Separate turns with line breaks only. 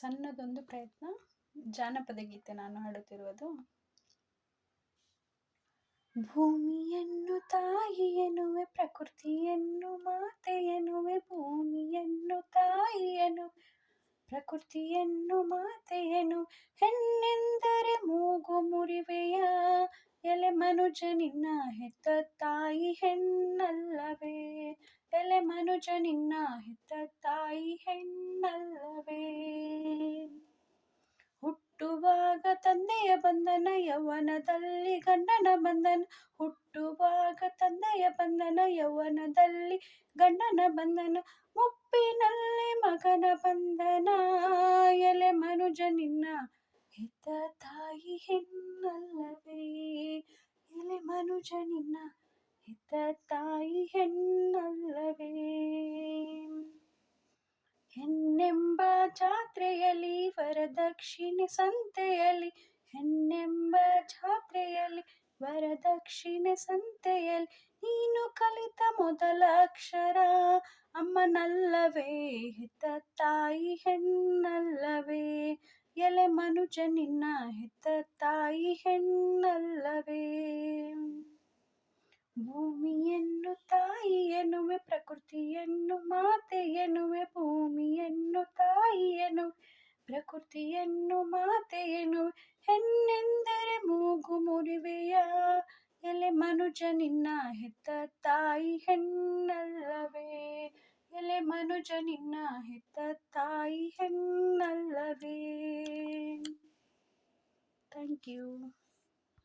ಸಣ್ಣದೊಂದು ಪ್ರಯತ್ನ. ಜಾನಪದ ಗೀತೆ ನಾನು ಹಾಡುತ್ತಿರುವುದು. ಭೂಮಿಯನ್ನು ತಾಯಿ ಎನ್ನುವೆ, ಪ್ರಕೃತಿಯನ್ನು ಮಾತೆ ಎನ್ನುವೆ, ಭೂಮಿಯನ್ನು ತಾಯಿ ಎನ್ನುವೆ, ಪ್ರಕೃತಿಯನ್ನು ಮಾತೆಯನು ಹೆಣ್ಣೆಂದರೆ ಮೂಗು ಮುರಿವೆಯ? ಎಲೆ ಮನುಜ ನಿನ್ನ ಹೆತ್ತ ತಾಯಿ ಹೆಣ್ಣಲ್ಲವೇ? ಎಲೆ ಮನುಜ ನಿನ್ನ ಹೆತ್ತ ತಾಯಿ ಹೆಣ್ಣಲ್ಲವೇ ತಂದೆಯ ಬಂಧನ ಯೌವನದಲ್ಲಿ ಗಂಡನ ಬಂಧನ, ಹುಟ್ಟುವಾಗ ತಂದೆಯ ಬಂಧನ ಯೌವನದಲ್ಲಿ ಗಂಡನ ಬಂಧನ, ಮುಪ್ಪಿನಲ್ಲಿ ಮಗನ ಬಂಧನ, ಎಲೆ ಮನುಜ ನಿನ್ನ ಹೆತ್ತ ತಾಯಿ ಹೆಣ್ಣಲ್ಲವೇ, ಎಲೆ ಮನುಜ ನಿನ್ನ ಹೆತ್ತ ತಾಯಿ ಜಾತ್ರೆಯಲ್ಲಿ, ವರದಕ್ಷಿಣೆ ಸಂತೆಯಲ್ಲಿ, ಹೆಣ್ಣೆಂಬ ಜಾತ್ರೆಯಲ್ಲಿ, ವರದಕ್ಷಿಣೆ ಸಂತೆಯಲ್ಲಿ, ನೀನು ಕಲಿತ ಮೊದಲ ಅಕ್ಷರ. ಅಮ್ಮನಲ್ಲವೇ, ಹೆತ್ತ ತಾಯಿ ಹೆಣ್ಣಲ್ಲವೇ. ಎಲೆ ಮನುಜ ನಿನ್ನ ತಾಯಿ ಹೆಣ್ಣಲ್ಲವೇ. ಭೂಮಿಯನ್ನು ತಾಯಿ ಎನ್ನುವೆ, ಪ್ರಕೃತಿಯನ್ನು ಪ್ರಕೃತಿಯನ್ನು ಮಾತೆಯನು? ಹೆಣ್ಣೆಂದರೆ ಮೂಗು ಮುರಿವೆಯ? ಎಲೆ ಮನುಜ ನಿನ್ನ ಹೆತ್ತ ತಾಯಿ ಹೆಣ್ಣಲ್ಲವೇ? ಎಲೆ ಮನುಜ ನಿನ್ನ ಹೆತ್ತ ತಾಯಿ ಹೆಣ್ಣಲ್ಲವೇ? Thank you